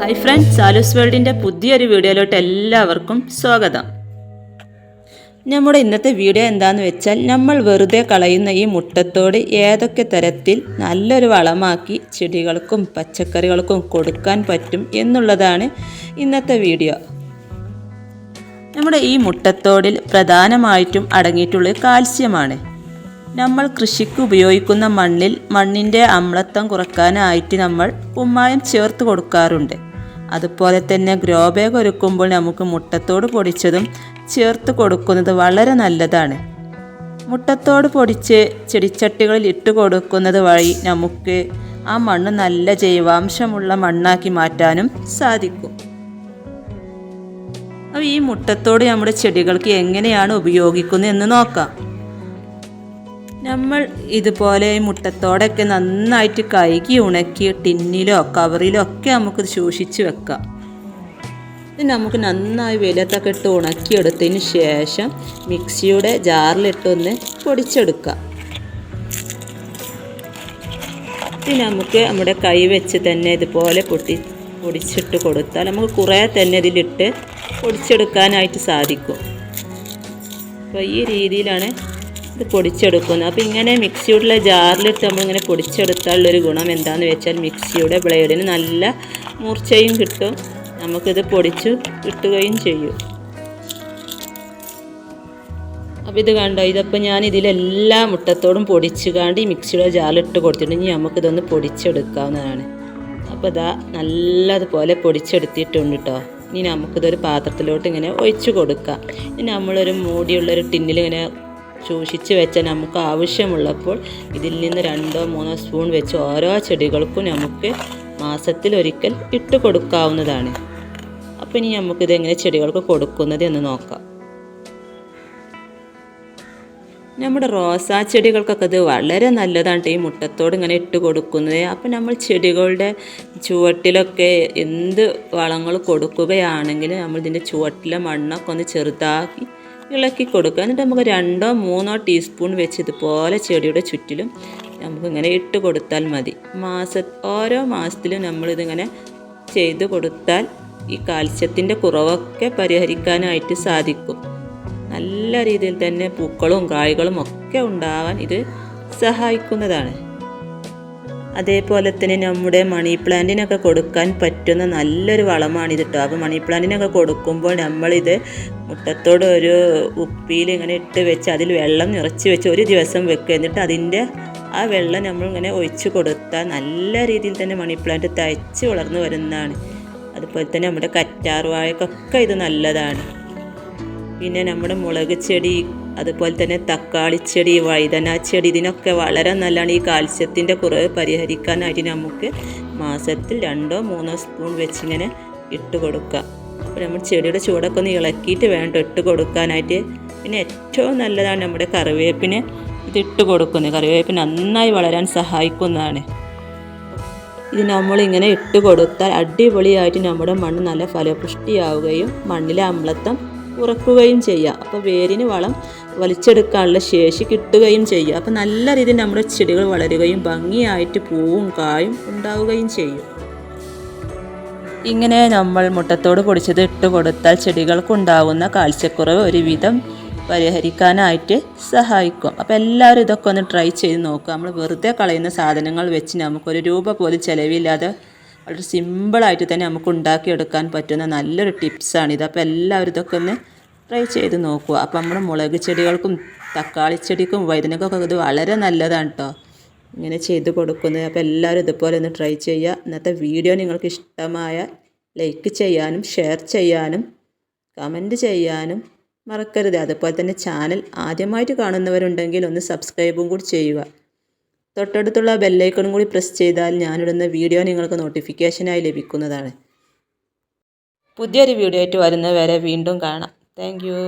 Hi friends സാലൂസ് വേൾഡിന്റെ പുതിയൊരു വീഡിയോയിലോട്ട് എല്ലാവർക്കും സ്വാഗതം. നമ്മുടെ ഇന്നത്തെ വീഡിയോ എന്താണെന്ന് വെച്ചാൽ നമ്മൾ വെറുതെ കളയുന്ന ഈ മുട്ടത്തോട് ഏതൊക്കെ തരത്തിൽ നല്ലൊരു വളമാക്കി ചെടികൾക്കും പച്ചക്കറികൾക്കും കൊടുക്കാൻ പറ്റും എന്നുള്ളതാണ് ഇന്നത്തെ വീഡിയോ. നമ്മുടെ ഈ മുട്ടത്തോടിൽ പ്രധാനമായിട്ടും അടങ്ങിയിട്ടുള്ളത് കാൽസ്യമാണ്. നമ്മൾ കൃഷിക്ക് ഉപയോഗിക്കുന്ന മണ്ണിൽ മണ്ണിന്റെ അമ്ലത്വം കുറക്കാനായിട്ട് നമ്മൾ കുമ്മായം ചേർത്ത് കൊടുക്കാറുണ്ട്. അതുപോലെ തന്നെ ഗ്രോ ബാഗ് ഒരുക്കുമ്പോൾ നമുക്ക് മുട്ടത്തോട് പൊടിച്ചതും ചേർത്ത് കൊടുക്കുന്നത് വളരെ നല്ലതാണ്. മുട്ടത്തോട് പൊടിച്ച് ചെടിച്ചട്ടികളിൽ ഇട്ട് കൊടുക്കുന്നത് വഴി നമുക്ക് ആ മണ്ണ് നല്ല ജൈവാംശമുള്ള മണ്ണാക്കി മാറ്റാനും സാധിക്കും. അപ്പോൾ ഈ മുട്ടത്തോട് നമ്മുടെ ചെടികൾക്ക് എങ്ങനെയാണ് ഉപയോഗിക്കുന്നത് എന്ന് നോക്കാം. നമ്മൾ ഇതുപോലെ മുട്ടത്തോടൊക്കെ നന്നായിട്ട് കഴുകി ഉണക്കി ടിന്നിലോ കവറിലോ ഒക്കെ നമുക്ക് സൂക്ഷിച്ച് വെക്കാം. ഇത് നമുക്ക് നന്നായി വെയിലത്തൊക്കെ ഇട്ട് ഉണക്കിയെടുത്തതിന് ശേഷം മിക്സിയുടെ ജാറിലിട്ടൊന്ന് പൊടിച്ചെടുക്കാം. ഇത് നമുക്ക് നമ്മുടെ കൈ വെച്ച് തന്നെ ഇതുപോലെ പൊട്ടി പൊടിച്ചിട്ട് കൊടുത്താൽ നമുക്ക് കുറേ തന്നെ ഇതിലിട്ട് പൊടിച്ചെടുക്കാനായിട്ട് സാധിക്കും. അപ്പോൾ ഈ രീതിയിലാണ് ഇത് പൊടിച്ചെടുക്കുന്നു. അപ്പോൾ ഇങ്ങനെ മിക്സിയുടെ ജാറിലിട്ട് നമ്മളിങ്ങനെ പൊടിച്ചെടുത്താലുള്ളൊരു ഗുണം എന്താണെന്ന് വെച്ചാൽ മിക്സിയുടെ ബ്ലേഡിന് നല്ല മൂർച്ചയും കിട്ടും. നമുക്കിത് പൊടിച്ച് കിട്ടുകയും ചെയ്യും. അപ്പോൾ ഇത് കണ്ടോ ഇതപ്പോൾ ഞാൻ ഇതിലെല്ലാ മുട്ടത്തോടും പൊടിച്ച് കാണ്ട് ഈ മിക്സിയുടെ ജാറിലിട്ട് കൊടുത്തിട്ടുണ്ട്. ഇനി നമുക്കിതൊന്ന് പൊടിച്ചെടുക്കാവുന്നതാണ്. അപ്പോൾ ഇതാ നല്ലതുപോലെ പൊടിച്ചെടുത്തിട്ടുണ്ട് കേട്ടോ ഇനി നമുക്കിതൊരു പാത്രത്തിലോട്ട് ഇങ്ങനെ ഒഴിച്ച് കൊടുക്കാം. ഇനി നമ്മളൊരു മൂടിയുള്ളൊരു ടിന്നിൽ ഇങ്ങനെ സൂക്ഷിച്ച് വെച്ച നമുക്ക് ആവശ്യമുള്ളപ്പോൾ ഇതിൽ നിന്ന് രണ്ടോ മൂന്നോ സ്പൂൺ വെച്ച് ഓരോ ചെടികൾക്കും നമുക്ക് മാസത്തിൽ ഒരിക്കൽ ഇട്ട് കൊടുക്കാവുന്നതാണ്. അപ്പോൾ ഇനി നമുക്കിത് എങ്ങനെ ചെടികൾക്ക് കൊടുക്കുന്നത് എന്ന് നോക്കാം. നമ്മുടെ റോസാ ചെടികൾക്കൊക്കെ ഇത് വളരെ നല്ലതാണ് ഈ മുട്ടത്തോട് ഇങ്ങനെ ഇട്ട് കൊടുക്കുന്നത്. അപ്പോൾ നമ്മൾ ചെടികളുടെ ചുവട്ടിലൊക്കെ എന്ത് വളങ്ങൾ കൊടുക്കുകയാണെങ്കിൽ നമ്മൾ ഇതിന്റെ ചുവട്ടിലെ മണ്ണൊക്കെ ഒന്ന് ചെറുതാക്കി ഇളക്കി കൊടുക്കുക. എന്നിട്ട് നമുക്ക് രണ്ടോ മൂന്നോ ടീസ്പൂൺ വെച്ച് ഇതുപോലെ ചെടിയുടെ ചുറ്റിലും നമുക്കിങ്ങനെ ഇട്ട് കൊടുത്താൽ മതി. മാസ ഓരോ മാസത്തിലും നമ്മളിതിങ്ങനെ ചെയ്തു കൊടുത്താൽ ഈ കാൽസ്യത്തിന്റെ കുറവൊക്കെ പരിഹരിക്കാനായിട്ട് സാധിക്കും. നല്ല രീതിയിൽ തന്നെ പൂക്കളും കായ്കളും ഒക്കെ ഉണ്ടാവാൻ ഇത് സഹായിക്കുന്നതാണ്. അതേപോലെ തന്നെ നമ്മുടെ മണി പ്ലാന്റിനൊക്കെ കൊടുക്കാൻ പറ്റുന്ന നല്ലൊരു വളമാണ് ഇത് കേട്ടോ അപ്പോൾ മണി പ്ലാന്റിനൊക്കെ കൊടുക്കുമ്പോൾ നമ്മളിത് മുട്ടത്തോട് ഒരു ഉപ്പിയിൽ ഇങ്ങനെ ഇട്ട് വെച്ച് അതിൽ വെള്ളം നിറച്ച് വെച്ച് ഒരു ദിവസം വെക്കുക. എന്നിട്ട് അതിന്റെ ആ വെള്ളം നമ്മൾ ഇങ്ങനെ ഒഴിച്ച് കൊടുത്താൽ നല്ല രീതിയിൽ തന്നെ മണി പ്ലാന്റ് തയ്ച്ച് വളർന്നു വരുന്നതാണ്. അതുപോലെ തന്നെ നമ്മുടെ കറ്റാർവാഴക്കൊക്കെ ഇത് നല്ലതാണ്. പിന്നെ നമ്മുടെ മുളക് ചെടി അതുപോലെ തന്നെ തക്കാളി ചെടി വഴുതന ചെടി ഇതിനൊക്കെ വളരെ നല്ലതാണ് ഈ കാൽസ്യത്തിന്റെ കുറവ് പരിഹരിക്കാനായിട്ട് നമുക്ക് മാസത്തിൽ രണ്ടോ മൂന്നോ സ്പൂൺ വെച്ചിങ്ങനെ ഇട്ട് കൊടുക്കുക. അപ്പോൾ നമ്മൾ ചെടിയുടെ ചൂടൊക്കെ ഒന്ന് ഇളക്കിയിട്ട് വേണ്ട ഇട്ട് കൊടുക്കാനായിട്ട്. പിന്നെ ഏറ്റവും നല്ലതാണ് നമ്മുടെ കറിവേപ്പിന് ഇതിട്ട് കൊടുക്കുന്നത്. കറിവേപ്പിന് നന്നായി വളരാൻ സഹായിക്കുന്നതാണ്. ഇത് നമ്മളിങ്ങനെ ഇട്ട് കൊടുത്താൽ അടിപൊളിയായിട്ട് നമ്മുടെ മണ്ണ് നല്ല ഫലപുഷ്ടിയാവുകയും മണ്ണിലെ അമ്ലത്വം കുറക്കുകയും ചെയ്യുക അപ്പോൾ വേരിന് വളം വലിച്ചെടുക്കാനുള്ള ശേഷി കിട്ടുകയും ചെയ്യും. അപ്പോൾ നല്ല രീതിയിൽ നമ്മുടെ ചെടികൾ വളരുകയും ഭംഗിയായിട്ട് പൂവും കായും ഉണ്ടാവുകയും ചെയ്യും. ഇങ്ങനെ നമ്മൾ മുട്ടത്തോട് പൊടിച്ചത് ഇട്ട് കൊടുത്താൽ ചെടികൾക്കുണ്ടാവുന്ന കാഴ്ചക്കുറവ് ഒരുവിധം പരിഹരിക്കാനായിട്ട് സഹായിക്കും. അപ്പോൾ എല്ലാവരും ഇതൊക്കെ ഒന്ന് ട്രൈ ചെയ്ത് നോക്കുക. നമ്മൾ വെറുതെ കളയുന്ന സാധനങ്ങൾ വെച്ച് നമുക്കൊരു രൂപ പോലും ചിലവില്ലാതെ വളരെ സിമ്പിളായിട്ട് തന്നെ നമുക്ക് ഉണ്ടാക്കിയെടുക്കാൻ പറ്റുന്ന നല്ലൊരു ടിപ്സാണിത് അപ്പോൾ എല്ലാവരും ഇതൊക്കെ ഒന്ന് ട്രൈ ചെയ്ത് നോക്കുക അപ്പോൾ നമ്മുടെ മുളക് ചെടികൾക്കും തക്കാളി ചെടിക്കും വഴുതനക്കൊക്കെ ഇത് വളരെ നല്ലതാണ് കേട്ടോ ഇങ്ങനെ ചെയ്ത് കൊടുക്കുന്നത്. അപ്പോൾ എല്ലാവരും ഇതുപോലെ ഒന്ന് ട്രൈ ചെയ്യുക. ഇന്നത്തെ വീഡിയോ നിങ്ങൾക്ക് ഇഷ്ടമായ ലൈക്ക് ചെയ്യാനും ഷെയർ ചെയ്യാനും കമന്റ് ചെയ്യാനും മറക്കരുത്. അതുപോലെ തന്നെ ചാനൽ ആദ്യമായിട്ട് കാണുന്നവരുണ്ടെങ്കിൽ ഒന്ന് സബ്സ്ക്രൈബും കൂടി ചെയ്യുക. തൊട്ടടുത്തുള്ള ബെല്ലൈക്കണും കൂടി പ്രസ് ചെയ്താൽ ഞാനിടുന്ന വീഡിയോ നിങ്ങൾക്ക് നോട്ടിഫിക്കേഷനായി ലഭിക്കുന്നതാണ്. പുതിയൊരു വീഡിയോ ആയിട്ട് വരുന്നവരെ വീണ്ടും കാണാം. தேங்க்யூ